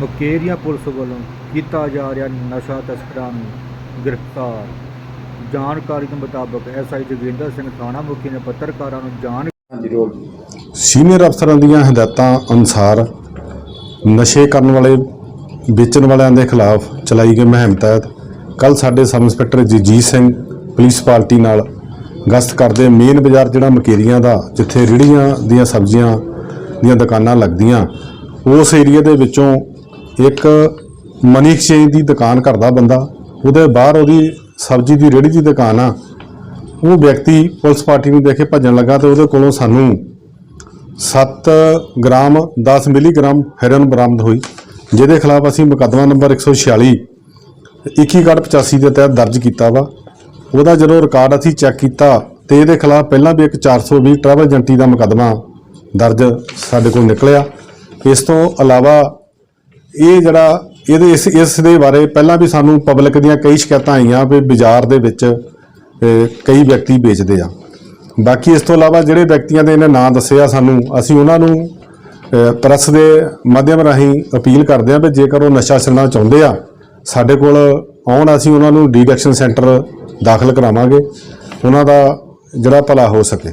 Mukerian police ਵੱਲੋਂ ਕੀਤਾ ਜਾ ਰਿਹਾ ਨਸ਼ਾ ਤਸਕਰਾਂ ਨੂੰ ਗ੍ਰਿਫਤਾਰ। ਜਾਣਕਾਰੀ ਦੇ ਮੁਤਾਬਕ ਐਸਆਈ ਜੋਗਿੰਦਰ ਸਿੰਘ ਥਾਣਾ ਮੁਖੀ ਨੇ ਪੱਤਰਕਾਰਾਂ ਨੂੰ ਜਾਣ ਸੀਨੀਅਰ ਅਫਸਰਾਂ ਦੀਆਂ ਹਦਾਇਤਾਂ ਅਨੁਸਾਰ ਨਸ਼ੇ ਕਰਨ ਵਾਲੇ ਵੇਚਣ ਵਾਲਿਆਂ ਦੇ ਖਿਲਾਫ ਚਲਾਈ ਗਈ ਮੁਹਿੰਮ ਤਹਿਤ ਕੱਲ ਸਾਡੇ sub inspector Jagjit Singh police party ਨਾਲ ਗਸ਼ਤ ਕਰਦੇ ਮੇਨ ਬਾਜ਼ਾਰ ਜਿਹੜਾ ਮਕੇਰੀਆਂ ਦਾ ਜਿੱਥੇ ਰੇਹੜੀਆਂ ਦੀਆਂ ਸਬਜ਼ੀਆਂ ਦੀਆਂ ਦੁਕਾਨਾਂ ਲੱਗਦੀਆਂ ਉਸ ਏਰੀਆ ਦੇ ਵਿੱਚੋਂ ਇੱਕ ਮਨੀ ਐਕਸਚੇਂਜ ਦੀ ਦੁਕਾਨ ਕਰਦਾ ਬੰਦਾ, ਉਹਦੇ ਬਾਹਰ ਉਹਦੀ ਸਬਜ਼ੀ ਦੀ ਰੇਹੜੀ ਦੀ ਦੁਕਾਨ ਆ। ਉਹ ਵਿਅਕਤੀ ਪੁਲਿਸ ਪਾਰਟੀ ਨੂੰ ਦੇਖ ਕੇ ਭੱਜਣ ਲੱਗਾ ਤੇ ਉਹਦੇ ਕੋਲੋਂ ਸਾਨੂੰ 7 ਗ੍ਰਾਮ 10 ਮਿਲੀਗ੍ਰਾਮ ਹੈਰੋਇਨ ਬਰਾਮਦ ਹੋਈ, ਜਿਹਦੇ ਖਿਲਾਫ ਅਸੀਂ ਮੁਕੱਦਮਾ ਨੰਬਰ 146 2185 ਦੇ ਤਹਿਤ ਦਰਜ ਕੀਤਾ ਵਾ। ਉਹਦਾ ਜਦੋਂ ਰਿਕਾਰਡ ਅਸੀਂ ਚੈੱਕ ਕੀਤਾ ਤੇ ਇਹਦੇ ਖਿਲਾਫ ਪਹਿਲਾਂ ਵੀ ਇੱਕ 420 ਟਰੈਵਲ ਏਜੰਟੀ ਦਾ ਮੁਕੱਦਮਾ ਦਰਜ ਸਾਡੇ ਕੋਲ ਨਿਕਲਿਆ। ਇਸ ਤੋਂ ਇਲਾਵਾ ਇਹ ਜਿਹੜਾ ਇਹਦੇ ਇਸ ਇਸ ਦੇ ਬਾਰੇ ਪਹਿਲਾਂ ਵੀ ਸਾਨੂੰ ਪਬਲਿਕ ਦੀਆਂ ਕਈ ਸ਼ਿਕਾਇਤਾਂ ਆਈਆਂ ਵੀ ਬਾਜ਼ਾਰ ਦੇ ਵਿੱਚ ਕਈ ਵਿਅਕਤੀ ਵੇਚਦੇ ਆ। ਬਾਕੀ ਇਸ ਤੋਂ ਇਲਾਵਾ ਜਿਹੜੇ ਵਿਅਕਤੀਆਂ ਦੇ ਇਹਨੇ ਨਾਂ ਦੱਸਿਆ ਸਾਨੂੰ ਅਸੀਂ ਉਹਨਾਂ ਨੂੰ ਅਹ, ਪ੍ਰੈਸ ਦੇ ਮਾਧਿਅਮ ਰਾਹੀਂ ਅਪੀਲ ਕਰਦੇ ਹਾਂ ਵੀ ਜੇਕਰ ਉਹ ਨਸ਼ਾ ਛੱਡਣਾ ਚਾਹੁੰਦੇ ਆ ਸਾਡੇ ਕੋਲ ਆਉਣ ਅਸੀਂ ਉਹਨਾਂ ਨੂੰ ਡੀਡਕਸ਼ਨ ਸੈਂਟਰ ਦਾਖਲ ਕਰਾਵਾਂਗੇ ਉਹਨਾਂ ਦਾ ਜਿਹੜਾ ਭਲਾ ਹੋ ਸਕੇ।